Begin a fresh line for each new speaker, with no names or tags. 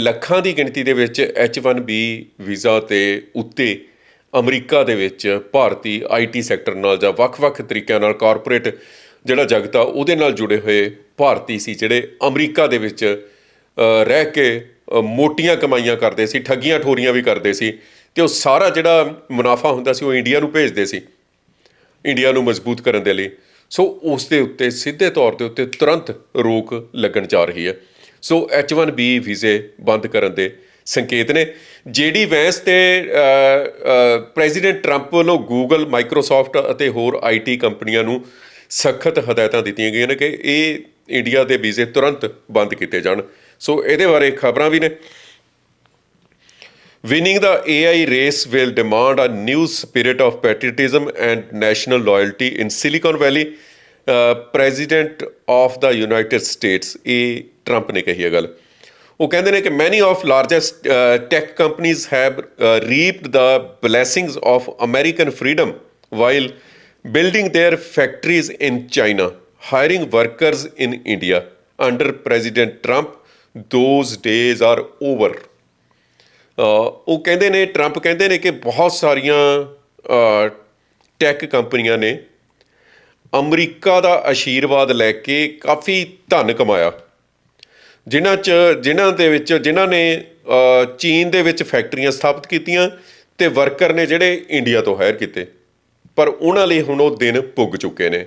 ਲੱਖਾਂ ਦੀ ਗਿਣਤੀ ਦੇ ਵਿੱਚ H1B ਵੀਜ਼ਾ ਤੇ ਉੱਤੇ ਅਮਰੀਕਾ ਦੇ ਵਿੱਚ ਭਾਰਤੀ ਆਈਟੀ ਸੈਕਟਰ ਨਾਲ ਜਾਂ ਵੱਖ-ਵੱਖ ਤਰੀਕਿਆਂ ਨਾਲ ਕਾਰਪੋਰੇਟ ਜਿਹੜਾ ਜਗਤ ਆ, ਉਹਦੇ ਨਾਲ ਜੁੜੇ ਹੋਏ ਭਾਰਤੀ ਸੀ, ਜਿਹੜੇ ਅਮਰੀਕਾ ਦੇ ਵਿੱਚ ਰਹਿ ਕੇ ਮੋਟੀਆਂ ਕਮਾਈਆਂ ਕਰਦੇ ਸੀ, ਠੱਗੀਆਂ ਠੋਰੀਆਂ ਵੀ ਕਰਦੇ ਸੀ ਤੇ ਉਹ ਸਾਰਾ ਜਿਹੜਾ ਮੁਨਾਫਾ ਹੁੰਦਾ ਸੀ, ਉਹ ਇੰਡੀਆ ਨੂੰ ਭੇਜਦੇ ਸੀ ਇੰਡੀਆ ਨੂੰ ਮਜ਼ਬੂਤ ਕਰਨ ਦੇ ਲਈ। ਸੋ ਉਸ ਦੇ ਉੱਤੇ, ਸਿੱਧੇ ਤੌਰ ਦੇ ਉੱਤੇ ਤੁਰੰਤ ਰੋਕ ਲੱਗਣ ਜਾ ਰਹੀ ਹੈ। ਸੋ H1B ਵੀਜ਼ੇ ਬੰਦ ਕਰਨ ਦੇ ਸੰਕੇਤ ਨੇ। ਜਿਹੜੀ ਵੈਂਸ ਤੇ ਪ੍ਰੈਜ਼ੀਡੈਂਟ ਟਰੰਪ ਵੱਲੋਂ ਗੂਗਲ ਮਾਈਕਰੋਸਾਫਟ ਅਤੇ ਹੋਰ ਆਈਟੀ ਕੰਪਨੀਆਂ ਨੂੰ ਸਖਤ ਹਦਾਇਤਾਂ ਦਿੱਤੀਆਂ ਗਈਆਂ ਨੇ ਕਿ ਇਹ ਇੰਡੀਆ ਦੇ ਵੀਜ਼ੇ ਤੁਰੰਤ ਬੰਦ ਕੀਤੇ ਜਾਣ। ਸੋ ਇਹਦੇ ਬਾਰੇ ਖਬਰਾਂ ਵੀ ਨੇ। Winning the AI race will demand a new spirit of patriotism and national loyalty in Silicon valley president of the United States ਇਹ ਟਰੰਪ ਨੇ ਕਹੀ ਹੈ ਗੱਲ ਉਹ ਕਹਿੰਦੇ ਨੇ ਕਿ ਮੈਨੀ ਆਫ ਲਾਰਜੈਸਟ ਟੈਕ ਕੰਪਨੀਆਂ have reaped the blessings of American freedom while building their factories in China hiring workers in India under president Trump those days are over ਉਹ ਕਹਿੰਦੇ ਨੇ ਟਰੰਪ ਕਹਿੰਦੇ ਨੇ ਕਿ ਬਹੁਤ ਸਾਰੀਆਂ ਟੈਕ ਕੰਪਨੀਆਂ ਨੇ ਅਮਰੀਕਾ ਦਾ ਆਸ਼ੀਰਵਾਦ ਲੈ ਕੇ ਕਾਫੀ ਧਨ ਕਮਾਇਆ। ਜਿਨ੍ਹਾਂ ਚ, ਜਿਨ੍ਹਾਂ ਦੇ ਵਿੱਚ, ਜਿਨ੍ਹਾਂ ਨੇ ਚੀਨ ਦੇ ਵਿੱਚ ਫੈਕਟਰੀਆਂ ਸਥਾਪਿਤ ਕੀਤੀਆਂ ਤੇ ਵਰਕਰ ਨੇ ਜਿਹੜੇ ਇੰਡੀਆ ਤੋਂ ਹਾਇਰ ਕੀਤੇ। ਪਰ ਉਹਨਾਂ ਲਈ ਹੁਣ ਉਹ ਦਿਨ ਪੁੱਗ ਚੁੱਕੇ ਨੇ।